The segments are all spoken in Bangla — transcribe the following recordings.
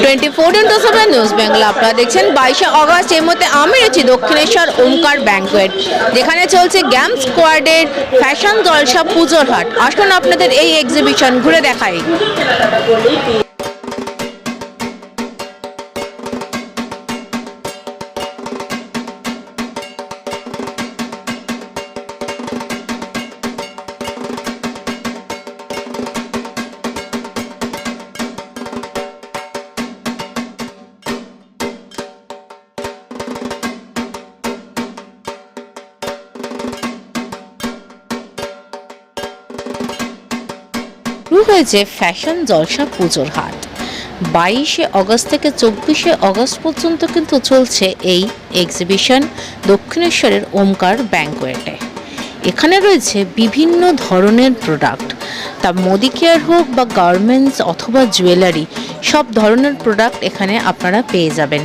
Twenty four into seven news Bengal আপনারা দেখছেন বাইশে অগস্ট, এর মধ্যে আমি রয়েছি দক্ষিণেশ্বর ওমকার ব্যাঙ্কোয়েট যেখানে চলছে গ্যাম স্কোয়াডের ফ্যাশন জলসা পুজোর হাট। আসুন আপনাদের এই এক্সিবিশন ঘুরে দেখাই। শুরু হয়েছে ফ্যাশন জলসা পুজোর হাট। বাইশে অগস্ট থেকে চব্বিশে অগস্ট পর্যন্ত কিন্তু চলছে এই এক্সিবিশন দক্ষিণেশ্বরের ওমকার ব্যাঙ্কোয়েটে এখানে রয়েছে বিভিন্ন ধরনের প্রোডাক্ট তা মোদি কেয়ার হোক বা গার্মেন্টস অথবা জুয়েলারি সব ধরনের প্রোডাক্ট এখানে আপনারা পেয়ে যাবেন।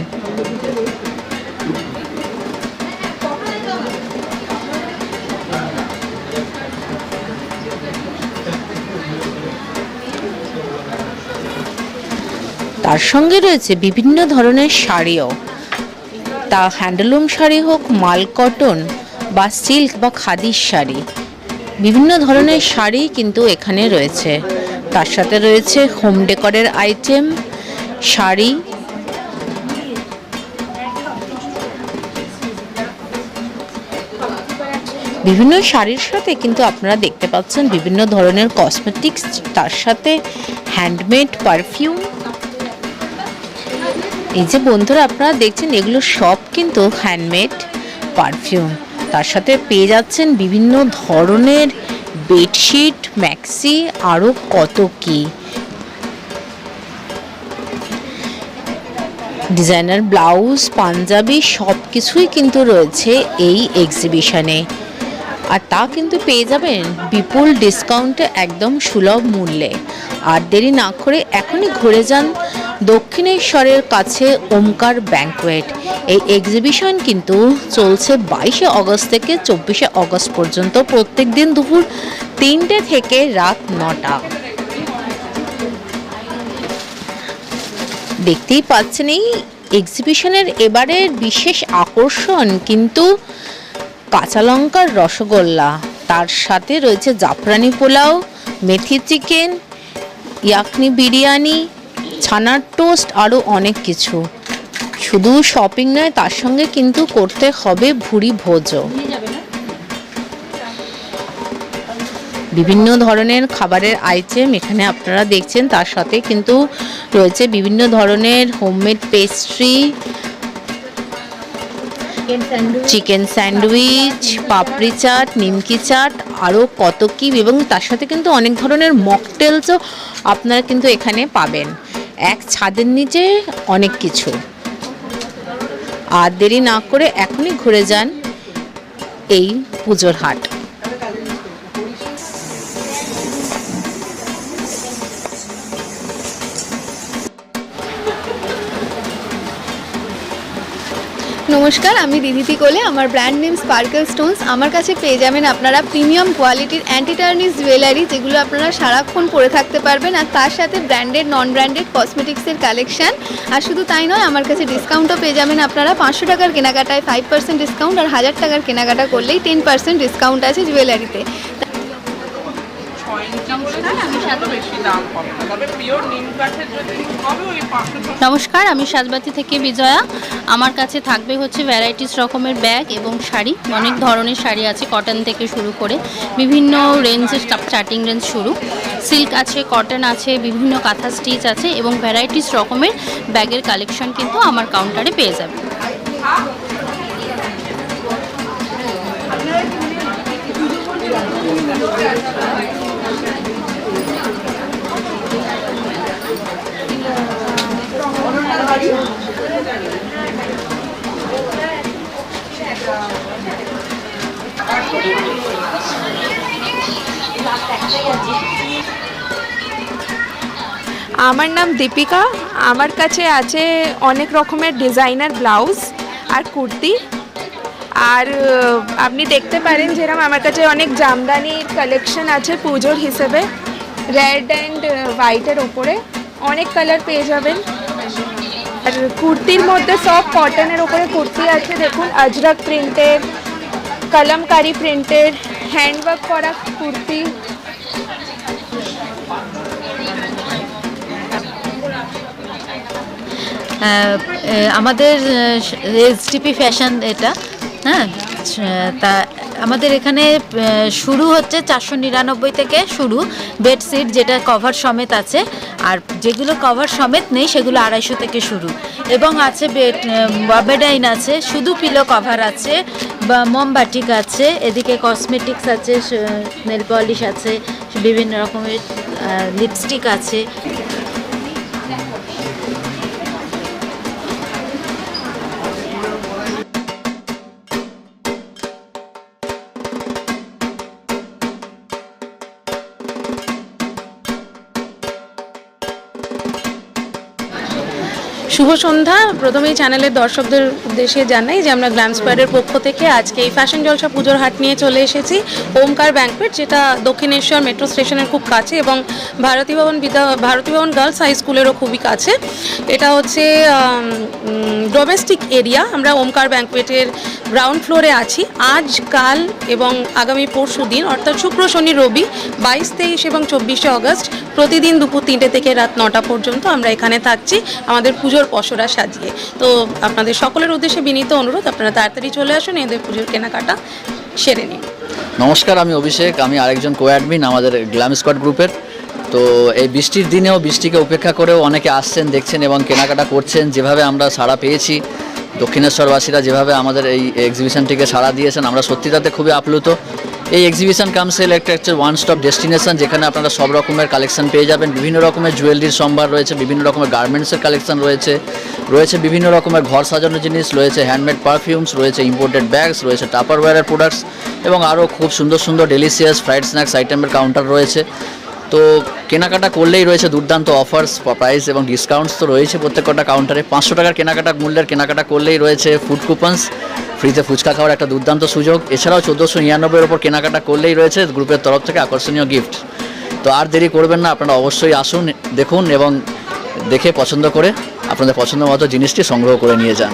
তার সঙ্গে রয়েছে বিভিন্ন ধরনের শাড়িও। তা হ্যান্ডলুম শাড়ি হোক, মাল কটন বা সিল্ক বা খাদির শাড়ি, বিভিন্ন ধরনের শাড়ি কিন্তু এখানে রয়েছে। তার সাথে রয়েছে হোম ডেকরের আইটেম, শাড়ি, বিভিন্ন শাড়ির সাথে কিন্তু আপনারা দেখতে পাচ্ছেন বিভিন্ন ধরনের কসমেটিক্স তার সাথে হ্যান্ডমেড পারফিউম এই যে বন্ধুরা আপনারা দেখছেন, এগুলো সব কিন্তু হ্যান্ডমেড পারফিউম তার সাথে পেয়ে যাচ্ছেন বিভিন্ন ধরনের বেডশিট ম্যাক্সি আরও কত কি। ডিজাইনার ব্লাউজ পাঞ্জাবি, সব কিছুই কিন্তু রয়েছে এই এক্সিবিশনে আর তা কিন্তু পেয়ে যাবেন বিপুল ডিসকাউন্টে একদম সুলভ মূল্যে। আর দেরি না করে এখনই ঘুরে যান দক্ষিণেশ্বরের কাছে ওমকার ব্যাঙ্কোয়েট এই এক্সিবিশন কিন্তু চলছে বাইশে অগস্ট থেকে চব্বিশে অগস্ট পর্যন্ত। প্রত্যেক দিন দুপুর তিনটে থেকে রাত নটা। দেখতেই পাচ্ছেন এই এক্সিবিশনের এবারের বিশেষ আকর্ষণ কিন্তু কাঁচা লঙ্কার রসগোল্লা। তার সাথে রয়েছে জাফরানি পোলাও, মেথি চিকেন, ইয়াকনি বিরিয়ানি ছানার টোস্ট আরও অনেক কিছু। শুধু শপিং নয়, তার সঙ্গে কিন্তু করতে হবে ভুরি ভোজও। বিভিন্ন ধরনের খাবারের আইটেম এখানে আপনারা দেখছেন, তার সাথে কিন্তু রয়েছে বিভিন্ন ধরনের homemade pastry chicken sandwich papri chaat, nimki chaat আরও কত কী, এবং তার সাথে কিন্তু অনেক ধরনের মকটেলসও আপনারা কিন্তু এখানে পাবেন। এক ছাদের নিচে অনেক কিছু। আর দেরি না করে এখনই ঘুরে যান এই পুজোর হাট। নমস্কার, আমি দিদিতি কোলে, আমার ব্র্যান্ড নেম স্পার্কেল স্টোনস আমার কাছে পেয়ে যাবেন আপনারা প্রিমিয়াম কোয়ালিটির অ্যান্টিটার্নিস জুয়েলারি যেগুলো আপনারা সারাক্ষণ পরে থাকতে পারবেন, আর তার সাথে ব্র্যান্ডেড নন ব্র্যান্ডেড কসমেটিক্সের কালেকশান আর শুধু তাই নয়, আমার কাছে ডিসকাউন্টও পেয়ে যাবেন আপনারা পাঁচশো টাকার কেনাকাটায় ফাইভ পার্সেন্ট ডিসকাউন্ট আর হাজার টাকার কেনাকাটা করলেই টেন পার্সেন্ট ডিসকাউন্ট আছে জুয়েলারিতে নমস্কার, আমি সাজবাতি থেকে বিজয়া। আমার কাছে থাকবে হচ্ছে ভ্যারাইটিস রকমের ব্যাগ এবং শাড়ি। অনেক ধরনের শাড়ি আছে কটন থেকে শুরু করে। বিভিন্ন রেঞ্জের চার্টিং রেঞ্জ শুরু। সিল্ক আছে কটন আছে, বিভিন্ন কাঁথা স্টিচ আছে এবং ভ্যারাইটিস রকমের ব্যাগের কালেকশন কিন্তু আমার কাউন্টারে পেয়ে যাবে। আমার নাম দীপিকা। আমার কাছে আছে অনেক রকমের ডিজাইনার ব্লাউজ আর কুর্তি। আর আপনি দেখতে পারেন যেরকম আমার কাছে অনেক জামদানির কালেকশন আছে পুজোর হিসেবে। রেড অ্যান্ড হোয়াইটের ওপরে অনেক কালার পেয়ে যাবেন। আর কুর্তির মধ্যে সব কটনের ওপরে কুর্তি আছে। দেখুন, আজরক প্রিন্টের কলমকারি প্রিন্টের হ্যান্ডওয়ার্ক করা কুর্তি। আমাদের আহ, আমাদের এসডিপি ফ্যাশন এটা হ্যাঁ? তা আমাদের এখানে শুরু হচ্ছে চারশো নিরানব্বই থেকে শুরু বেডশিট যেটা কভার সমেত আছে। আর যেগুলো কভার সমেত নেই, সেগুলো আড়াইশো থেকে শুরু। এবং আছে বেড বাবেডাইন আছে, শুধু পিলো কভার আছে, বা মোমবাটিক আছে, এদিকে কসমেটিক্স আছে নেল পলিশ আছে, বিভিন্ন রকমের লিপস্টিক আছে। শুভ সন্ধ্যা। প্রথমেই চ্যানেলের দর্শকদের উদ্দেশ্যে জানাই যে আমরা গ্ল্যাম স্কোয়ারের পক্ষ থেকে আজকে এই ফ্যাশন জলসা পুজোর হাট নিয়ে চলে এসেছি। ওমকার ব্যাংকুয়েট যেটা দক্ষিণেশ্বর মেট্রো স্টেশনের খুব কাছে এবং ভারতী ভবন বিদ্যা ভারতী ভবন গার্লস হাই স্কুলেরও খুবই কাছে। এটা হচ্ছে ডোমেস্টিক এরিয়া আমরা ওমকার ব্যাংকুয়েটের গ্রাউন্ড ফ্লোরে আছি। আজ, কাল এবং আগামী পরশু দিন, অর্থাৎ শুক্র, শনি, রবি, বাইশ, তেইশ এবং চব্বিশে অগস্ট, প্রতিদিন দুপুর তিনটে থেকে রাত নটা পর্যন্ত আমরা এখানে থাকছি। আমাদের পুজোর পসরা সাজিয়ে। তো আপনাদের সকলের উদ্দেশ্যে বিনীত অনুরোধ, আপনারা তাড়াতাড়ি চলে আসুন, এদের পুজোর কেনাকাটা সেরে নিন। নমস্কার, আমি অভিষেক, আমি আরেকজন কো অ্যাডমিন আমাদের গ্ল্যাম স্কোয়াড গ্রুপের। তো এই বৃষ্টির দিনেও বৃষ্টিকে উপেক্ষা করেও অনেকে আসছেন, দেখছেন এবং কেনাকাটা করছেন। যেভাবে আমরা সাড়া পেয়েছি, দক্ষিণেশ্বরবাসীরা যেভাবে আমাদের এই এক্সিবিশনটিকে সাড়া দিয়েছেন, আমরা সত্যি তাতে খুবই আপ্লুত। এই এক্সিবিশন কামসেল একটা হচ্ছে ওয়ান স্টপ ডেস্টিনেশন যেখানে আপনারা সব রকমের কালেকশন পেয়ে যাবেন। বিভিন্ন রকমের জুয়েলারির সম্ভার রয়েছে, বিভিন্ন রকমের গার্মেন্টসের কালেকশন রয়েছে রয়েছে বিভিন্ন রকমের ঘর সাজানোর জিনিস, রয়েছে হ্যান্ডমেড পারফিউমস রয়েছে ইম্পোর্টেড ব্যাগস রয়েছে টাপারওয়্যারের প্রোডাক্টস এবং আরও খুব সুন্দর সুন্দর ডেলিশিয়াস ফ্রাইড স্ন্যাক্স আইটেমের কাউন্টার রয়েছে। তো কেনাকাটা করলেই রয়েছে দুর্দান্ত অফার্স প্রাইস এবং ডিসকাউন্টস তো রয়েছে প্রত্যেকটা কাউন্টারে পাঁচশো টাকার কেনাকাটা মূল্যের কেনাকাটা করলেই রয়েছে ফুড কুপনস ফ্রিতে ফুচকা খাওয়ার একটা দুর্দান্ত সুযোগ। এছাড়াও চোদ্দোশো নিরানব্বইয়ের ওপর কেনাকাটা করলেই রয়েছে গ্রুপের তরফ থেকে আকর্ষণীয় গিফট তো আর দেরি করবেন না, আপনারা অবশ্যই আসুন, দেখুন এবং দেখে পছন্দ করে আপনাদের পছন্দ মতো জিনিসটি সংগ্রহ করে নিয়ে যান।